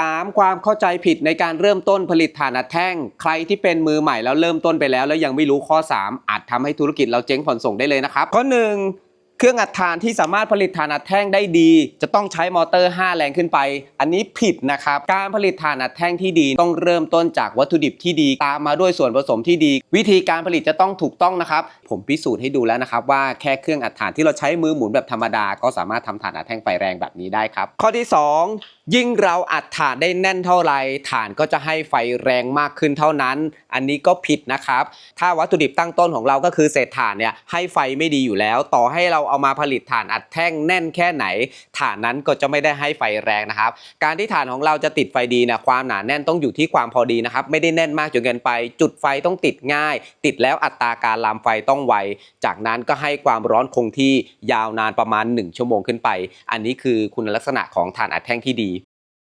3. ความเข้าใจผิดในการเริ่มต้นผลิตฐานอัดแท่ง ใครที่เป็นมือใหม่แล้วเริ่มต้นไปแล้ว แล้วยังไม่รู้ข้อ 3 อาจทำให้ธุรกิจเราเจ๊งผ่อนส่งได้เลยนะครับ ข้อ 1 เครื่องอัดถ่านที่สามารถผลิตถ่านอัดแท่งได้ดี จะต้องใช้มอเตอร์ 5 แรงขึ้นไป อันนี้ผิดนะครับ การผลิตถ่านอัดแท่งที่ดี ต้องเริ่มต้นจากวัตถุดิบที่ดี ตามมาด้วยส่วนผสมที่ดี วิธีการผลิตจะต้องถูกต้องนะครับ ผมพิสูจน์ให้ดูแล้วนะครับว่าแค่เครื่องอัดถ่านที่เราใช้มือหมุนแบบธรรมดา ก็สามารถทำถ่านอัดแท่งไฟแรงแบบนี้ได้ครับ ข้อที่ 2 ยิ่งเราอัดถ่านได้แน่นเท่าไหร่ถ่านก็จะให้ไฟแรงมากขึ้นเท่านั้น อันนี้ก็ผิดนะครับ ถ้าวัตถุดิบตั้งต้นของเราก็คือเศษถ่านเนี่ยให้ไฟไม่ดีอยู่แล้ว ต่อให้เราเอามาผลิตฐานอัดแท่งแน่นแค่ไหนฐานนั้นก็จะไม่ได้ให้ไฟแรงนะครับ การที่ฐานของเราจะติดไฟดีนะความหนาแน่นต้องอยู่ที่ความพอดีนะครับ ไม่ได้แน่นมากจนเกินไป จุดไฟต้องติดง่าย ติดแล้วอัตราการลามไฟต้องไว จากนั้นก็ให้ความร้อนคงที่ยาวนานประมาณ 1 ชั่วโมงขึ้นไป อันนี้คือคุณลักษณะของฐานอัดแท่งที่ดี